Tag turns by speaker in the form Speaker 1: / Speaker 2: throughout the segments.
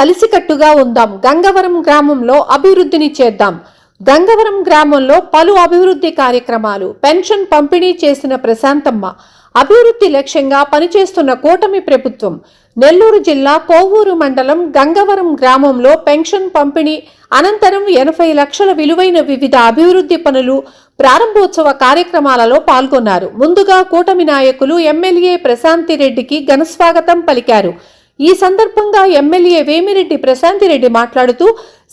Speaker 1: కలిసికట్టుగా ఉందాం. గంగవరం గ్రామంలో అభివృద్ధిని చేద్దాం. గంగవరం గ్రామంలో పలు అభివృద్ధి కార్యక్రమాలు పెన్షన్ పంపిణీ చేసిన ప్రశాంతమ్మ అభివృద్ధి లక్ష్యంగా పనిచేస్తున్న కూటమి ప్రభుత్వం నెల్లూరు జిల్లా కోవూరు మండలం గంగవరం గ్రామంలో పెన్షన్ పంపిణీ అనంతరం ఎనభై లక్షల విలువైన వివిధ అభివృద్ధి పనులు ప్రారంభోత్సవ కార్యక్రమాలలో పాల్గొన్నారు. ముందుగా కూటమి నాయకులు ఎమ్మెల్యే ప్రశాంతిరెడ్డికి ఘనస్వాగతం పలికారు. ఈ సందర్భంగా ఎమ్మెల్యే వేమిరెడ్డి ప్రశాంతిరెడ్డి మాట్లాడుతూ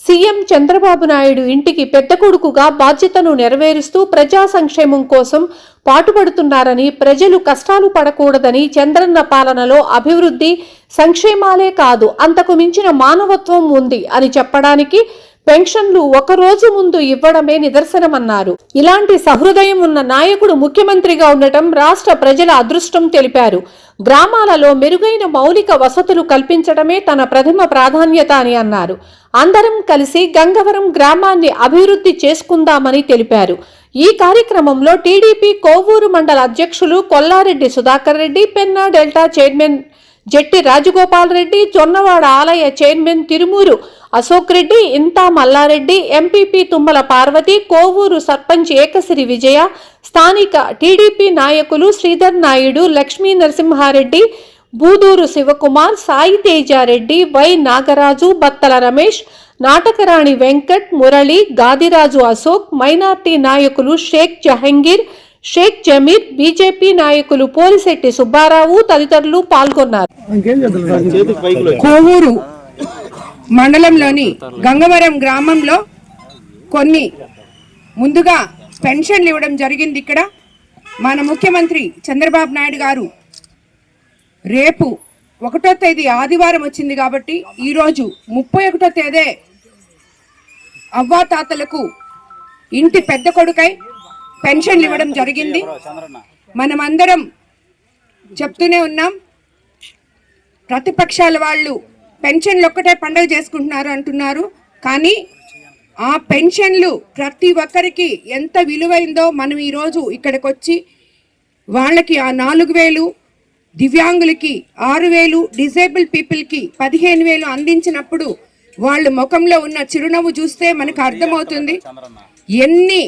Speaker 1: సీఎం చంద్రబాబు నాయుడు ఇంటికి పెద్ద కొడుకుగా బాధ్యతను నెరవేరుస్తూ ప్రజా సంక్షేమం కోసం పాటుపడుతున్నారని ప్రజలు కష్టాలు పడకూడదని చంద్రన్న పాలనలో అభివృద్ధి సంక్షేమాలే కాదు అంతకు మించిన మానవత్వం ఉంది అని చెప్పడానికి పెన్షన్లు ఒక రోజు ముందు ఇవ్వడమే నిదర్శనమన్నారు. ఇలాంటి సహృదయం ఉన్న నాయకుడు ముఖ్యమంత్రిగా ఉండటం రాష్ట్ర ప్రజల అదృష్టం తెలిపారు. గ్రామాలలో మెరుగైన మౌలిక వసతులు కల్పించడమే తన ప్రథమ ప్రాధాన్యత అని అన్నారు. అందరం కలిసి గంగవరం గ్రామాన్ని అభివృద్ధి చేసుకుందామని తెలిపారు. ఈ కార్యక్రమంలో టీడీపీ కోవూరు మండల అధ్యక్షులు కొల్లారెడ్డి సుధాకర్ రెడ్డి పెన్నా డెల్టా చైర్మన్ జట్టి రాజగోపాల్ రెడ్డి జొన్నవాడ ఆలయ చైర్మన్ తిరుమూరు అశోక్ రెడ్డి ఇంతా మల్లారెడ్డి ఎంపీపీ తుమ్మల పార్వతి కోవూరు సర్పంచ్ ఏకసిరి విజయ స్థానిక టీడీపీ నాయకులు శ్రీధర్ నాయుడు లక్ష్మీ నరసింహారెడ్డి బూదూరు శివకుమార్ సాయి తేజారెడ్డి వై నాగరాజు బత్తల రమేష్ నాటకరాణి వెంకట్ మురళి గాదిరాజు అశోక్ మైనార్టీ నాయకులు షేక్ జహంగీర్ షేక్ జమీర్ బీజేపీ నాయకులు పోలిశెట్టి సుబ్బారావు తదితరులు పాల్గొన్నారు.
Speaker 2: కోవూరు మండలంలోని గంగవరం గ్రామంలో కొన్ని ముందుగా పెన్షన్లు ఇవ్వడం జరిగింది ఇక్కడ. మన ముఖ్యమంత్రి చంద్రబాబు నాయుడు గారు రేపు ఒకటో తేదీ ఆదివారం వచ్చింది కాబట్టి ఈరోజు ముప్పై ఒకటో తేదే అవ్వాతాతలకు ఇంటి పెద్ద కొడుకై పెన్షన్లు ఇవ్వడం జరిగింది. మనమందరం చెప్తూనే ఉన్నాం. ప్రతిపక్షాల వాళ్ళు పెన్షన్లు ఒక్కటే పండుగ చేసుకుంటున్నారు అంటున్నారు. కానీ ఆ పెన్షన్లు ప్రతి ఒక్కరికి ఎంత విలువైందో మనం ఈరోజు ఇక్కడికి వచ్చి వాళ్ళకి ఆ నాలుగు వేలు దివ్యాంగులకి ఆరు వేలు డిజేబుల్ పీపుల్కి పదిహేను వేలు అందించినప్పుడు వాళ్ళ ముఖంలో ఉన్న చిరునవ్వు చూస్తే మనకు అర్థమవుతుంది. ఎన్ని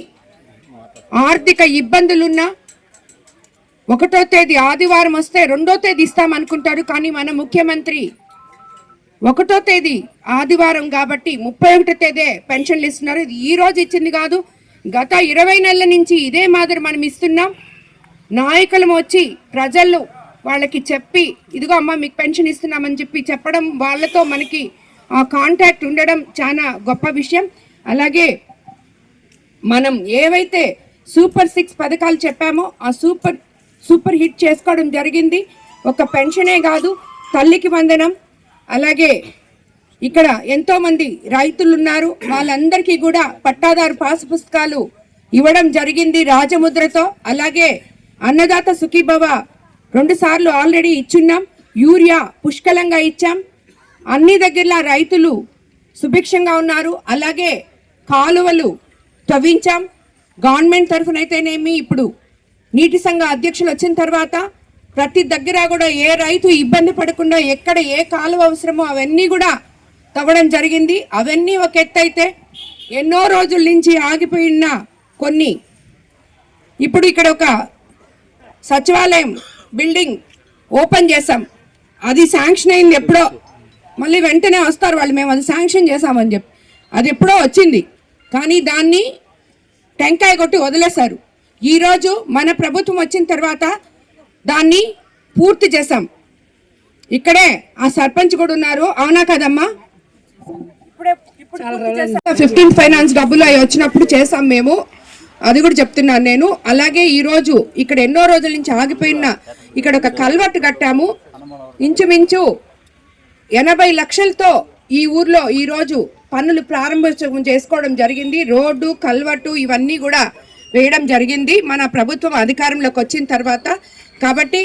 Speaker 2: ఆర్థిక ఇబ్బందులున్నా ఒకటో తేదీ ఆదివారం వస్తే రెండో తేదీ ఇస్తామనుకుంటారు కానీ మన ముఖ్యమంత్రి ఒకటో తేదీ ఆదివారం కాబట్టి ముప్పై ఒకటో తేదీ పెన్షన్లు ఇస్తున్నారు. ఇది ఈ రోజు ఇచ్చింది కాదు. గత ఇరవై నెలల నుంచి ఇదే మాదిరి మనం ఇస్తున్నాం. నాయకులం వచ్చి ప్రజలు వాళ్ళకి చెప్పి ఇదిగో అమ్మ మీకు పెన్షన్ ఇస్తున్నామని చెప్పి చెప్పడం వాళ్ళతో మనకి ఆ కాంటాక్ట్ ఉండడం చాలా గొప్ప విషయం. అలాగే మనం ఏవైతే సూపర్ సిక్స్ పథకాలు చెప్పామో. ఆ సూపర్ సూపర్ హిట్ చేసుకోవడం జరిగింది. ఒక పెన్షనే కాదు తల్లికి వందనం. అలాగే ఇక్కడ ఎంతోమంది రైతులు ఉన్నారు వాళ్ళందరికీ కూడా పట్టాదారు పాసు పుస్తకాలు ఇవ్వడం జరిగింది రాజముద్రతో. అలాగే అన్నదాత సుఖీభవ రెండు సార్లు ఆల్రెడీ ఇచ్చున్నాం. యూరియా పుష్కలంగా ఇచ్చాం. అన్ని దగ్గరలా రైతులు సుభిక్షంగా ఉన్నారు. అలాగే కాలువలు తవ్వించాం. గవర్నమెంట్ తరఫునైతేనేమి ఇప్పుడు నీటి సంఘ అధ్యక్షులు వచ్చిన తర్వాత ప్రతి దగ్గర కూడా ఏ రైతు ఇబ్బంది పడకుండా ఎక్కడ ఏ కాలువ అవసరమో అవన్నీ కూడా తవ్వడం జరిగింది. అవన్నీ ఒక ఎత్తైతే ఎన్నో రోజుల నుంచి ఆగిపోయిన కొన్ని ఇప్పుడు ఇక్కడ ఒక సచివాలయం బిల్డింగ్ ఓపెన్ చేసాం అది శాంక్షన్ అయింది ఎప్పుడో. మళ్ళీ వెంటనే వస్తారు వాళ్ళు మేము అది శాంక్షన్ చేసామని చెప్పి. అది ఎప్పుడో వచ్చింది. కానీ దాన్ని టెంకాయ కొట్టి వదిలేశారు. ఈరోజు మన ప్రభుత్వం వచ్చిన తర్వాత దాన్ని పూర్తి చేశాం. ఇక్కడే ఆ సర్పంచ్ కూడా ఉన్నారు. అవునా కదమ్మా? ఫిఫ్టీన్ ఫైనాన్స్ డబ్బులు అవి వచ్చినప్పుడు చేసాం మేము. అది కూడా చెప్తున్నాను నేను. అలాగే ఈ రోజు ఇక్కడ ఎన్నో రోజుల నుంచి ఆగిపోయిన ఇక్కడ ఒక కల్వర్ట్ కట్టాము. ఇంచుమించు ఎనభై లక్షలతో ఈ ఊర్లో ఈ రోజు పనులు ప్రారంభోత్సవం చేసుకోవడం జరిగింది. రోడ్డు కల్వర్టు ఇవన్నీ కూడా వేయడం జరిగింది. మన ప్రభుత్వం అధికారంలోకి వచ్చిన తర్వాత కాబట్టి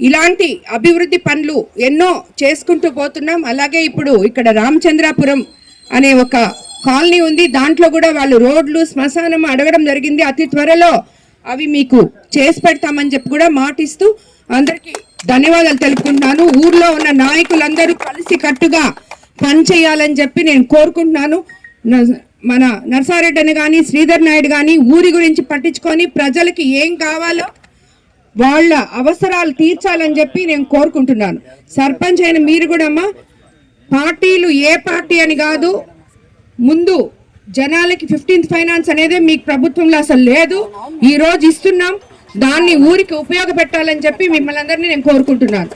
Speaker 2: ఇలాంటి అభివృద్ధి పనులు ఎన్నో చేసుకుంటూ పోతున్నాం. అలాగే ఇప్పుడు ఇక్కడ రామచంద్రాపురం అనే ఒక కాలనీ ఉంది. దాంట్లో కూడా వాళ్ళు రోడ్లు శ్మశానం అడగడం జరిగింది. అతి త్వరలో అవి మీకు చేసి పెడతామని చెప్పి కూడా మాటిస్తూ అందరికీ ధన్యవాదాలు తెలుపుకుంటున్నాను. ఊర్లో ఉన్న నాయకులందరూ కలిసి కట్టుగా పని చేయాలని చెప్పి నేను కోరుకుంటున్నాను. మన నర్సారెడ్డిని కానీ శ్రీధర్ నాయుడు కానీ ఊరి గురించి పట్టించుకొని ప్రజలకి ఏం కావాలో వాళ్ళ అవసరాలు తీర్చాలని చెప్పి నేను కోరుకుంటున్నాను. సర్పంచ్ అయిన మీరు కూడా అమ్మా పార్టీలు ఏ పార్టీ అని కాదు ముందు జనాలకి ఫిఫ్టీన్త్ ఫైనాన్స్ అనేది మీకు ప్రభుత్వంలో అసలు లేదు. ఈ రోజు ఇస్తున్నాం దాన్ని ఊరికి ఉపయోగపెట్టాలని చెప్పి మిమ్మల్ని అందరినీ నేను కోరుకుంటున్నాను.